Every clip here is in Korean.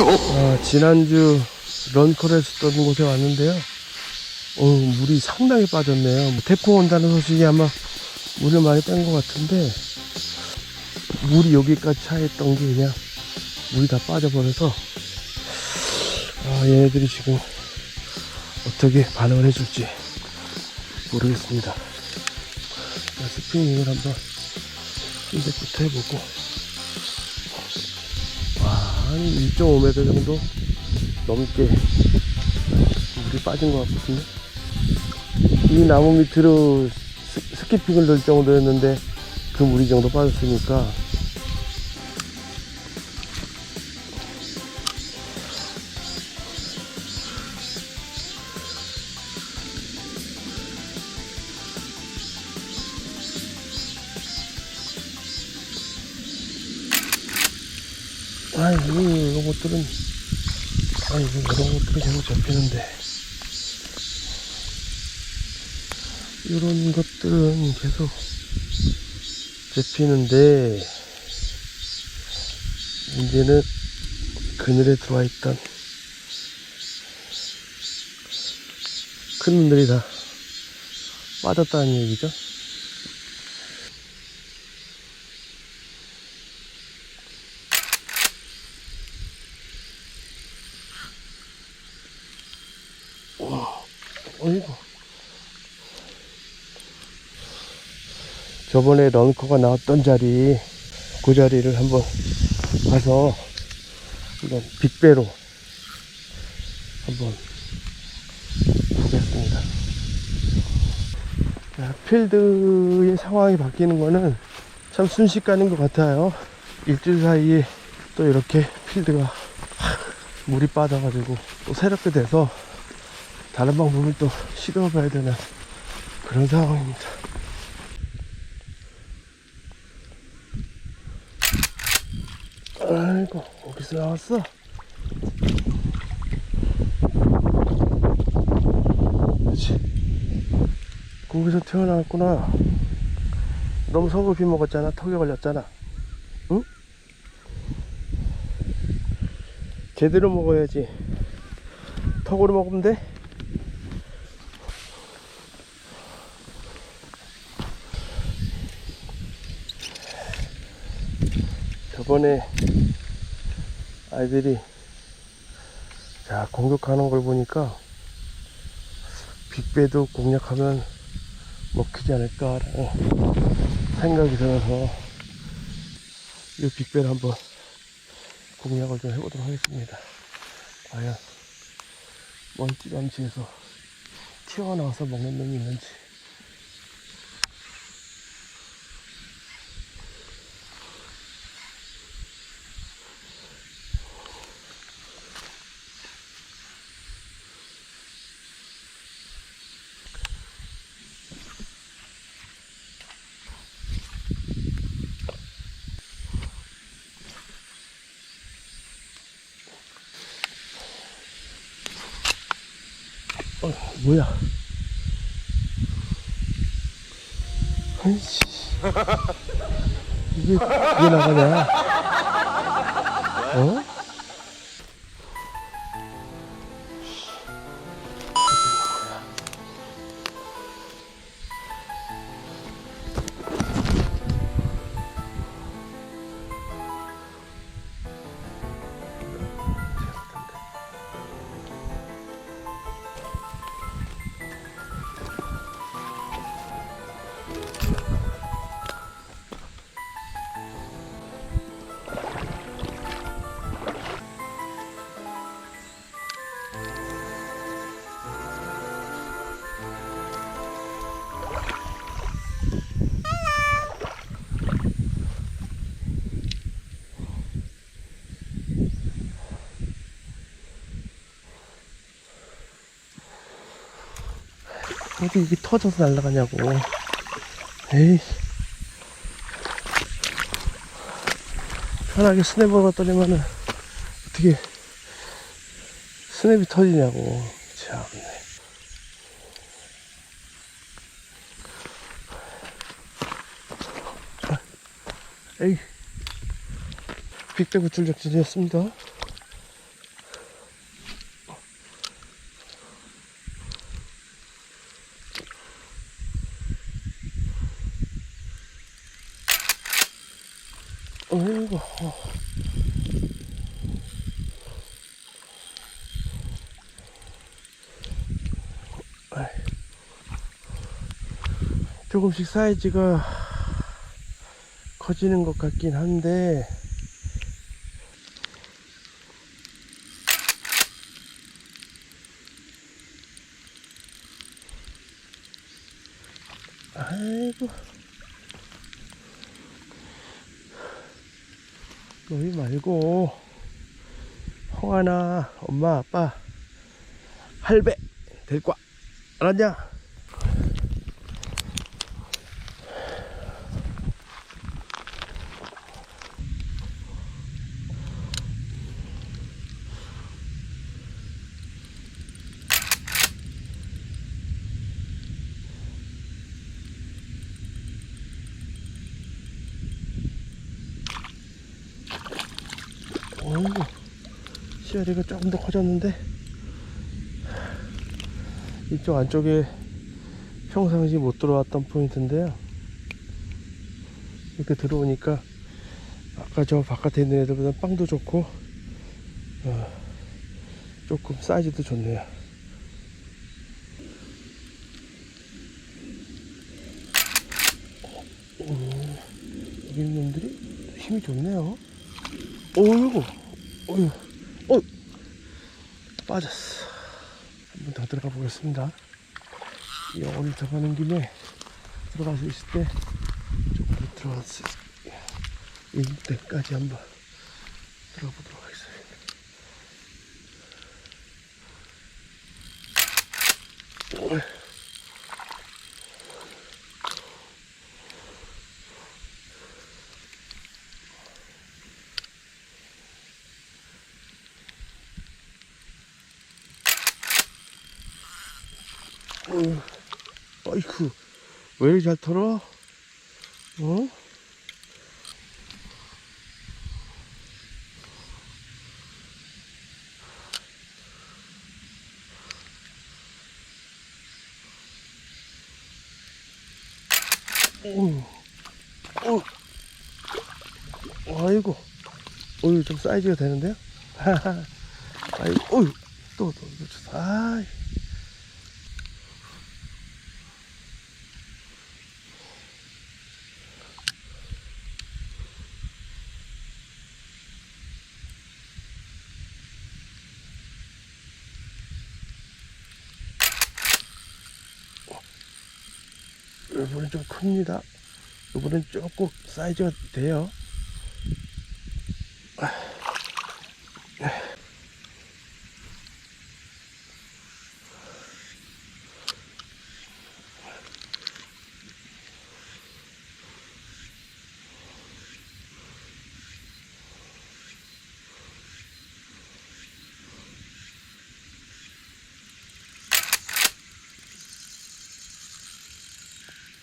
아, 지난주 런커를 했었던 곳에 왔는데요. 어, 물이 상당히 빠졌네요. 뭐 태풍 온다는 소식이 아마 물을 많이 뺀 것 같은데 물이 여기까지 차있던 게 그냥 물이 다 빠져버려서 아, 얘네들이 지금 어떻게 반응을 해줄지 모르겠습니다. 자, 스피닝을 한번 이제부터 해보고 와, 한 1.5m 정도 넘게 물이 빠진 것 같거든요. 이 나무 밑으로 스, 스키핑을 넣을 정도였는데 그 물이 이 정도 빠졌으니까 것들은 아이고 이런 것들이 계속 잡히는데 이런 것들은 계속 잡히는데 문제는 그늘에 들어와 있던 큰 놈들이 다 빠졌다는 얘기죠. 어이구. 저번에 런커가 나왔던 자리, 그 자리를 한번 가서 한번 빅배로 한번 보겠습니다. 자, 필드의 상황이 바뀌는 거는 참 순식간인 것 같아요. 일주일 사이에 또 이렇게 필드가 물이 빠져가지고 또 새롭게 돼서 다른 방법을 또 시도해 봐야 되는 그런 상황입니다. 아이고, 어디서 나왔어? 그렇지. 거기서 태어났구나. 너무 서글피 먹었잖아. 턱에 걸렸잖아. 응? 제대로 먹어야지. 턱으로 먹으면 돼? 저번에 아이들이 자 공격하는 걸 보니까 빅배도 공략하면 먹히지 않을까라는 생각이 들어서 이 빅배를 한번 공략을 좀 해보도록 하겠습니다. 과연 먼지 감지에서 튀어나와서 먹는 놈이 있는지 어, 뭐야? 아이씨. 이게, 이게 나가냐? 어? 어디 이게 터져서 날아가냐고. 에이. 편하게 스냅으로 떨리면은 어떻게 스냅이 터지냐고. 자, 에이. 빅백 구출 작전이었습니다. 아이. 조금씩 사이즈가 커지는 것 같긴 한데 아이고 너희 말고 형아나 엄마 아빠 할배 데리고 와 알았냐? 어이구 씨알이가 조금 더 커졌는데 이쪽 안쪽에 평상시 못 들어왔던 포인트인데요. 이렇게 들어오니까 아까 저 바깥에 있는 애들보다 빵도 좋고 어, 조금 사이즈도 좋네요. 음, 여기 있는 놈들이 힘이 좋네요. 어이구, 어이구, 어, 빠졌어. 한번 더 들어가 보겠습니다. 이 오늘 들어가는 김에 들어갈 수 있을 때 조금 수 있을 때까지 한번 들어가 보도록 하겠습니다. 어, 아이쿠, 왜 이리 잘 털어? 어? 어, 어, 아이고, 어유 좀 사이즈가 되는데요? 아이고, 어유, 또, 또, 또, 아 이. 이번엔 좀 큽니다. 이번엔 조금 사이즈가 돼요.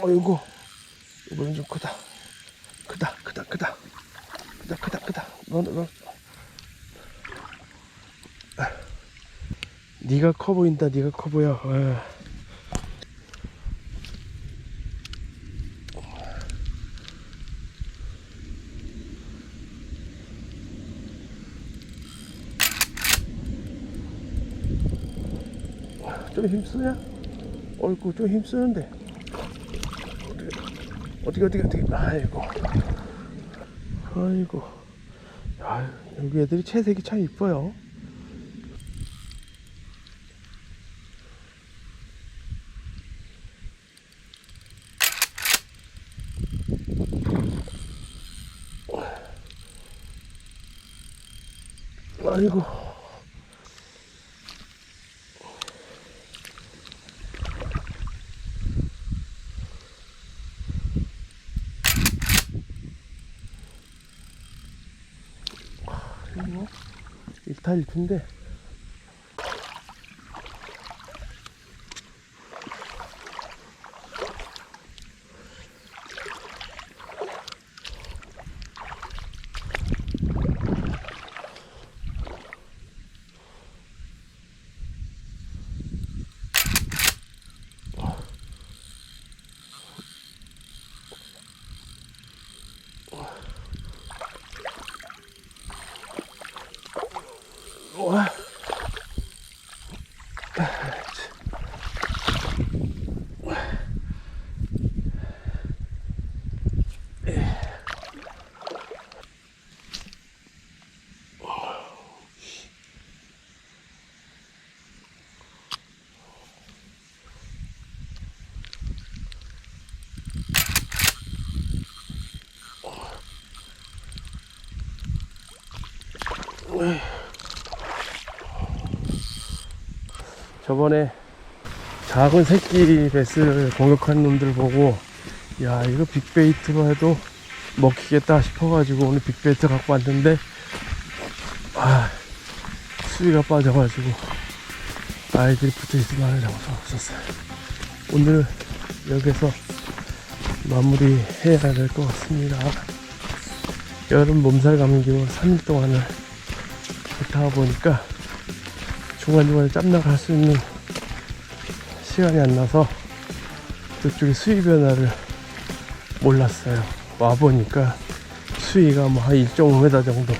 어이구, 이번엔 좀 크다. 크다, 크다, 크다. 크다, 크다, 크다. 너, 너, 너. 아, 네가 커 보인다, 네가 커 보여. 아. 좀 힘쓰냐? 어이구, 좀 힘쓰는데. 어떻게 어떻게 어떻게. 아이고. 아이고. 아유, 여기 애들이 채색이 참 이뻐요. 아이고 이거 일타일푼데 저번에 작은 새끼 베스를 공격하는 놈들 보고 야 이거 빅베이트로 해도 먹히겠다 싶어가지고 오늘 빅베이트 갖고 왔는데 아 수위가 빠져가지고 아이들이 붙어있으면 하는 장소가 없었어요. 오늘 여기서 마무리 해야 될 것 같습니다. 여름 몸살 감기로 3일 동안을 그렇다 보니까 중간중간에 짬나가 할수 있는 시간이 안 나서 그쪽에 수위 변화를 몰랐어요. 와보니까 수위가 뭐 한 1.5m 정도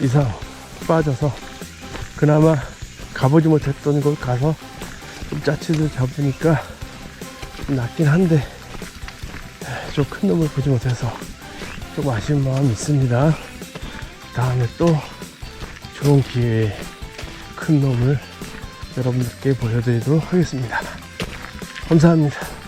이상 빠져서 그나마 가보지 못했던 곳 가서 좀 짜치들 잡으니까 좀 낫긴 한데 좀 큰 놈을 보지 못해서 좀 아쉬운 마음이 있습니다. 다음에 또 좋은 기회에 큰 놈을 여러분들께 보여드리도록 하겠습니다. 감사합니다.